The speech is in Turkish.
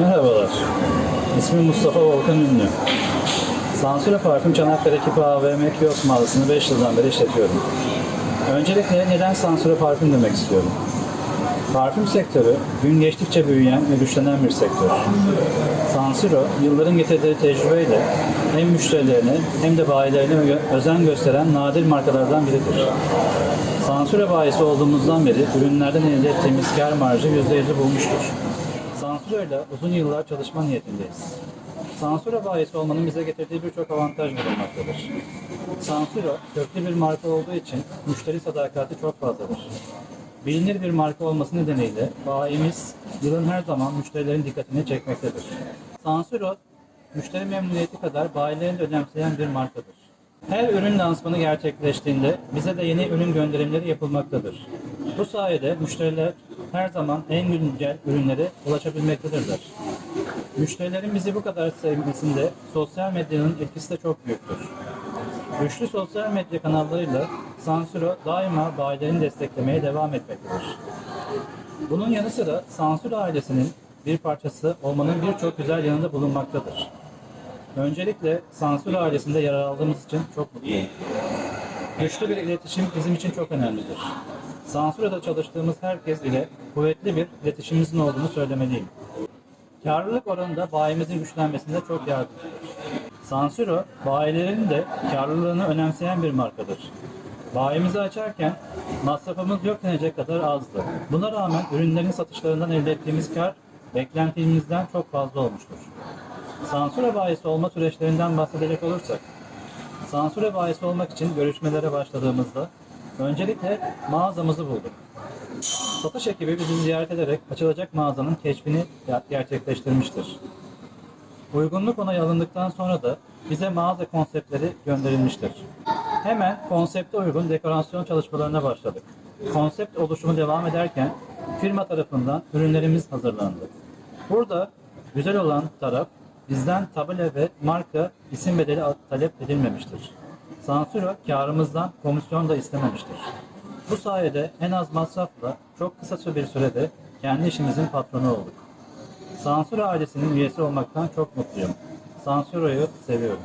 Merhabalar. İsmim Mustafa Volkan Ünlü. Sansüre Parfüm Çanakkale Kipa AVM kiosk mağazasını 5 yıldan beri işletiyorum. Öncelikle neden sansüre parfüm demek istiyorum. Parfüm sektörü gün geçtikçe büyüyen ve güçlenen bir sektör. Sansiro yılların getirdiği tecrübeyle hem müşterilerine hem de bayilerine özen gösteren nadir markalardan biridir. Sansüre bayisi olduğumuzdan beri ürünlerden elde ettiğimiz kar marjı %100'ü bulmuştur. Sansüre ile uzun yıllar çalışma niyetindeyiz. Sansüre bayisi olmanın bize getirdiği birçok avantaj bulunmaktadır. Sansüre köklü bir marka olduğu için müşteri sadakati çok fazladır. Bilinir bir marka olması nedeniyle bayimiz yılın her zaman müşterilerin dikkatini çekmektedir. Sansüre müşteri memnuniyeti kadar bayilerin de önemseyen bir markadır. Her ürün lansmanı gerçekleştiğinde bize de yeni ürün gönderimleri yapılmaktadır. Bu sayede müşteriler her zaman en güncel ürünlere ulaşabilmektedirler. Müşterilerin bizi bu kadar sevmesinde sosyal medyanın etkisi de çok büyüktür. Güçlü sosyal medya kanallarıyla Sansüro daima bayilerini desteklemeye devam etmektedir. Bunun yanı sıra Sansür ailesinin bir parçası olmanın birçok güzel yanında bulunmaktadır. Öncelikle Sansür ailesinde yer aldığımız için çok mutluyum. Güçlü bir iletişim bizim için çok önemlidir. Sansür'de çalıştığımız herkes ile kuvvetli bir iletişimimizin olduğunu söylemeliyim. Karlılık oranında bayimizin güçlenmesinde çok yardımcıdır. Sansüro, bayilerin de karlılığını önemseyen bir markadır. Bayimizi açarken masrafımız yok denecek kadar azdı. Buna rağmen ürünlerin satışlarından elde ettiğimiz kar beklentimizden çok fazla olmuştur. Sansüre bayisi olma süreçlerinden bahsedecek olursak, sansüre bayisi olmak için görüşmelere başladığımızda öncelikle mağazamızı bulduk. Satış ekibi bizi ziyaret ederek açılacak mağazanın keşfini ger- gerçekleştirmiştir. Uygunluk onayı alındıktan sonra da bize mağaza konseptleri gönderilmiştir. Hemen konsepte uygun dekorasyon çalışmalarına başladık. Konsept oluşumu devam ederken firma tarafından ürünlerimiz hazırlandı. Burada güzel olan taraf bizden tabela ve marka isim bedeli talep edilmemiştir. Sansüro karımızdan komisyon da istememiştir. Bu sayede en az masrafla çok kısa bir sürede kendi işimizin patronu olduk. Sansür ailesinin üyesi olmaktan çok mutluyum. Sansuro'yu seviyorum.